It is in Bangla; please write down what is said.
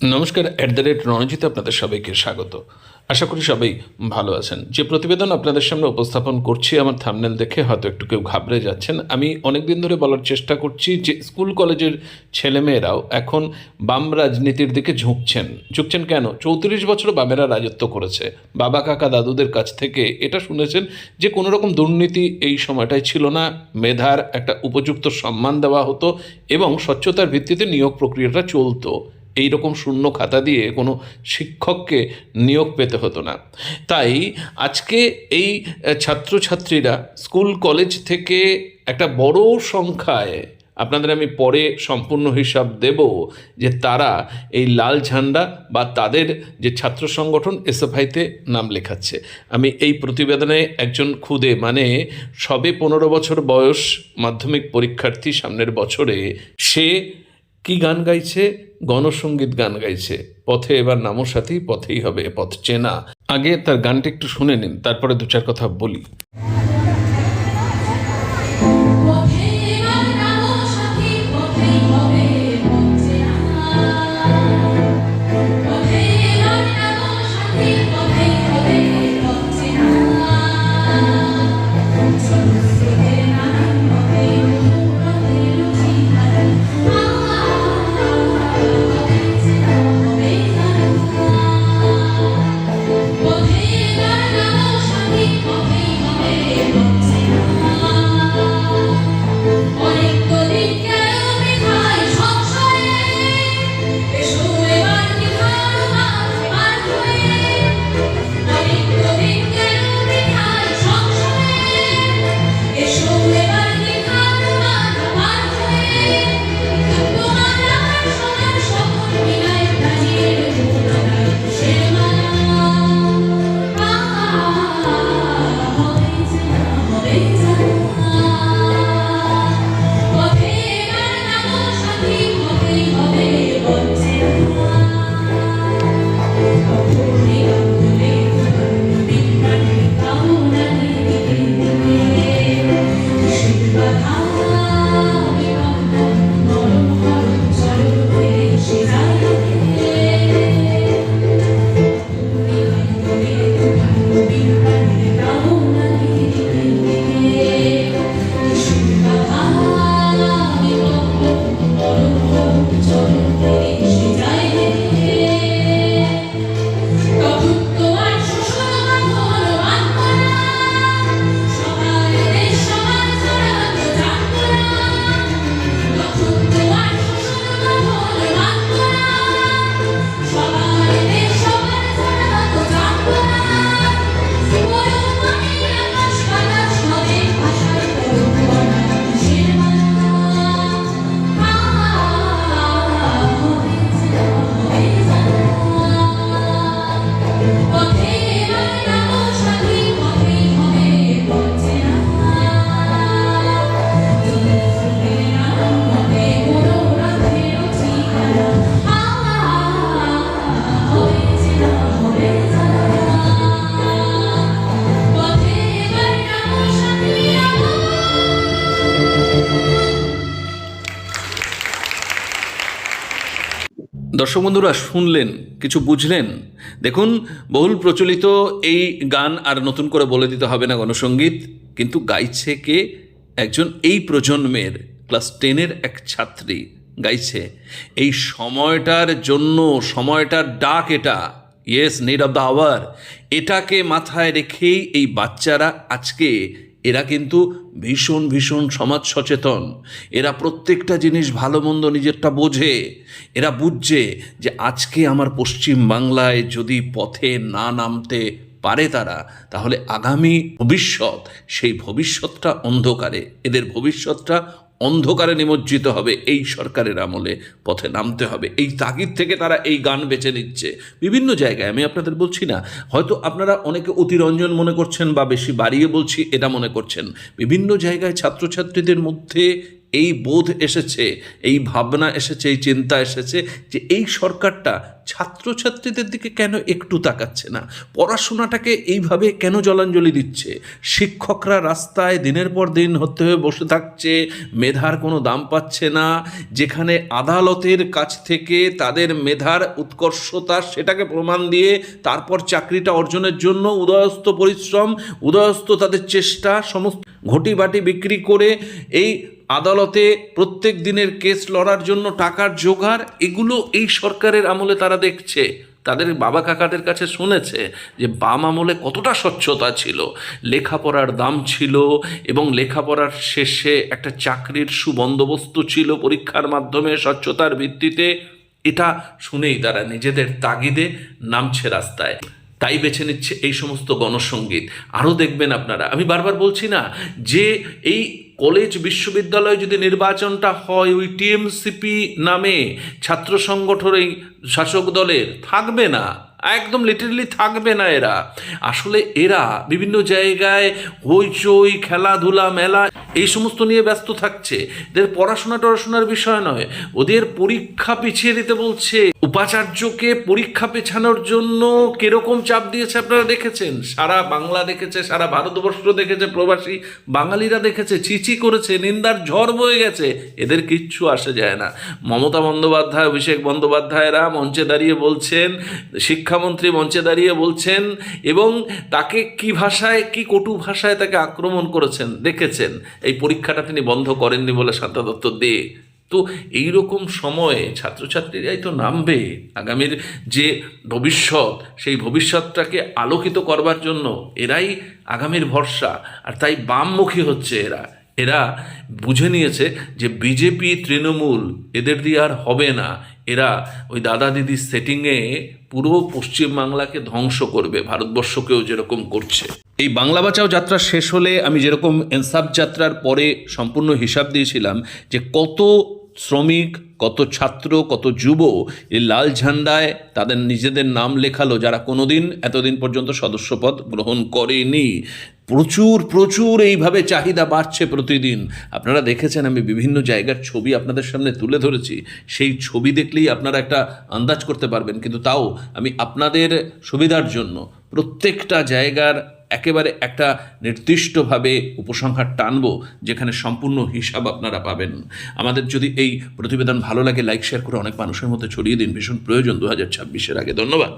নমস্কার অ্যাট দ্য রেট রণজিৎ আপনাদের সবাইকে স্বাগত। আশা করি সবাই ভালো আছেন। যে প্রতিবেদন আপনাদের সামনে উপস্থাপন করছি, আমার থামনেল দেখে হয়তো একটু কেউ ঘাবড়ে যাচ্ছেন। আমি অনেক দিন ধরে বলার চেষ্টা করছি যে স্কুল কলেজের ছেলেমেয়েরাও এখন বাম রাজনীতির দিকে ঝুঁকছেন। ঝুঁকছেন কেন? চৌত্রিশ বছর বামেরা রাজত্ব করেছে। বাবা, কাকা, দাদুদের কাছ থেকে এটা শুনেছেন যে কোনো রকম দুর্নীতি এই সময়টায় ছিল না। মেধার একটা উপযুক্ত সম্মান দেওয়া হতো এবং স্বচ্ছতার ভিত্তিতে নিয়োগ প্রক্রিয়াটা চলতো। এই রকম শূন্য খাতা দিয়ে কোনো শিক্ষককে নিয়োগ পেতে হতো না। তাই আজকে এই ছাত্রছাত্রীরা স্কুল, কলেজ থেকে একটা বড় সংখ্যায়, আপনাদের আমি পরে সম্পূর্ণ হিসাব দেব যে তারা এই লাল ঝান্ডা বা তাদের যে ছাত্র সংগঠন এসএফআইতে নাম লেখাচ্ছে। আমি এই প্রতিবেদনে একজন খুদে মানে সবে পনেরো বছর বয়স মাধ্যমিক পরীক্ষার্থী সামনের বছরে, সে কি গান গাইছে? গণসঙ্গীত গান গাইছে। পথে এবার নামো সাথী পথেই হবে পথ চেনা। আগে তার গানটা একটু শুনে নিন, তারপরে দু চার কথা বলি। দর্শক বন্ধুরা, শুনলেন, কিছু বুঝলেন? দেখুন, বহুল প্রচলিত এই গান আর নতুন করে বলে দিতে হবে না গণসঙ্গীত কিন্তু গাইছে কে? একজন এই প্রজন্মের, ক্লাস টেনের এক ছাত্রী গাইছে। এই সময়টার জন্য, সময়টার ডাক এটা। Yes need of the hour এটাকে মাথায় রেখেই এই বাচ্চারা আজকে এরা কিন্তু ভীষণ ভীষণ সমাজ সচেতন। এরা প্রত্যেকটা জিনিস ভালো, মন্দ নিজেরটা বোঝে। এরা বুঝছে যে আজকে আমার পশ্চিম বাংলায় যদি পথে না নামতে পারে তারা, তাহলে আগামী ভবিষ্যৎ, সেই ভবিষ্যৎটা অন্ধকারে। এদের ভবিষ্যৎটা অন্ধকারে নিমজ্জিত হবে। এই সরকারের আমলে পথে নামতে হবে। এই তাগিদ থেকে তারা এই গান বেছে নিচ্ছে। বিভিন্ন জায়গায়, আমি আপনাদের বলছি না, হয়তো আপনারা অনেকে অতিরঞ্জন মনে করছেন বা বেশি বাড়িয়ে বলছি, এটা মনে করছেন। বিভিন্ন জায়গায় ছাত্রছাত্রীদের মধ্যে এই বোধ এসেছে, এই ভাবনা এসেছে, এই চিন্তা এসেছে যে এই সরকারটা ছাত্রছাত্রীদের দিকে কেন একটু তাকাচ্ছে না? পড়াশোনাটাকে এইভাবে কেন জলাঞ্জলি দিচ্ছে? শিক্ষকরা রাস্তায় দিনের পর দিন হতে হয়ে বসে থাকছে, মেধার কোনো দাম পাচ্ছে না, যেখানে আদালতের কাছ থেকে তাদের মেধার উৎকর্ষতা সেটাকে প্রমাণ দিয়ে তারপর চাকরিটা অর্জনের জন্য উদয়স্ত পরিশ্রম, উদয়স্ত তাদের চেষ্টা, সমস্ত ঘটি বাটি বিক্রি করে এই আদালতে প্রত্যেক দিনের কেস লড়ার জন্য টাকার জোগাড়, এগুলো এই সরকারের আমলে তারা দেখছে। তাদের বাবা কাকাদের কাছে শুনেছে যে বাম আমলে কতটা স্বচ্ছতা ছিল। লেখাপড়ার দাম ছিল এবং লেখাপড়ার শেষে একটা চাকরির সুবন্দোবস্ত ছিল পরীক্ষার মাধ্যমে স্বচ্ছতার ভিত্তিতে। এটা শুনেই তারা নিজেদের তাগিদে নামছে রাস্তায়। তাই বেছে নিচ্ছে এই সমস্ত গণসঙ্গীত আরও দেখবেন আপনারা। আমি বারবার বলছি না যে এই কলেজ বিশ্ববিদ্যালয়ে যদি নির্বাচনটা হয়, ওই টিএমসিপি নামে ছাত্র সংগঠন, এই শাসক দলের, থাকবে না। একদম লিটারেলি থাকবে না এরা। আসলে এরা বিভিন্ন জায়গায় হইচই, খেলাধুলা, মেলা এই সমস্ত নিয়ে ব্যস্ত থাকছে। এদের পড়াশোনা টড়াশোনার বিষয় নয়। ওদের পরীক্ষা পিছিয়ে দিতে বলছে। উপাচার্যকে পরীক্ষা পেছানোর জন্য কীরকম চাপ দিয়েছে আপনারা দেখেছেন? সারা বাংলা দেখেছে, সারা ভারতবর্ষ দেখেছে, প্রবাসী বাঙালিরা দেখেছে চিচি করেছে, নিন্দার ঝড় বয়ে গেছে। এদের কিচ্ছু আসে যায় না। মমতা বন্দ্যোপাধ্যায়, অভিষেক বন্দ্যোপাধ্যায়রা মঞ্চে দাঁড়িয়ে বলছেন, শিক্ষামন্ত্রী মঞ্চে দাঁড়িয়ে বলছেন এবং তাকে কি ভাষায়, কি কটু ভাষায় তাকে আক্রমণ করেছেন, দেখেছেন। এই পরীক্ষাটা তিনি বন্ধ করেননি বলে শান্তা দত্ত দে। তো এই রকম সময়ে ছাত্রছাত্রীরাই তো নামবে। আগামীর যে ভবিষ্যৎ, সেই ভবিষ্যৎটাকে আলোকিত করবার জন্য এরাই আগামীর ভরসা। আর তাই বামমুখী হচ্ছে এরা। এরা বুঝে নিয়েছে যে বিজেপি, তৃণমূল এদের দিয়ে আর হবে না। এরা ওই দাদা দিদির সেটিংয়ে পুরো পশ্চিমবাংলাকে ধ্বংস করবে, ভারতবর্ষকেও যেরকম করছে। এই বাংলা বাঁচাও যাত্রা শেষ হলে আমি যেরকম এনসাফ যাত্রার পরে সম্পূর্ণ হিসাব দিয়েছিলাম যে কত শ্রমিক, কত ছাত্র, কত যুব এই লাল ঝান্ডায় তাদের নিজেদের নাম লেখালো যারা কোনোদিন এতদিন পর্যন্ত সদস্যপদ গ্রহণ করেনি। প্রচুর প্রচুর এইভাবে চাহিদা বাড়ছে প্রতিদিন। আপনারা দেখেছেন, আমি বিভিন্ন জায়গার ছবি আপনাদের সামনে তুলে ধরেছি। সেই ছবি দেখলেই আপনারা একটা আন্দাজ করতে পারবেন। কিন্তু তাও আমি আপনাদের সুবিধার জন্য প্রত্যেকটা জায়গার একেবারে একটা নির্দিষ্টভাবে উপসংহার টানব, যেখানে সম্পূর্ণ হিসাব আপনারা পাবেন। আমাদের যদি এই প্রতিবেদন ভালো লাগে লাইক শেয়ার করে অনেক মানুষের মধ্যে ছড়িয়ে দিন। ভীষণ প্রয়োজন দু হাজার ছাব্বিশের আগে। ধন্যবাদ।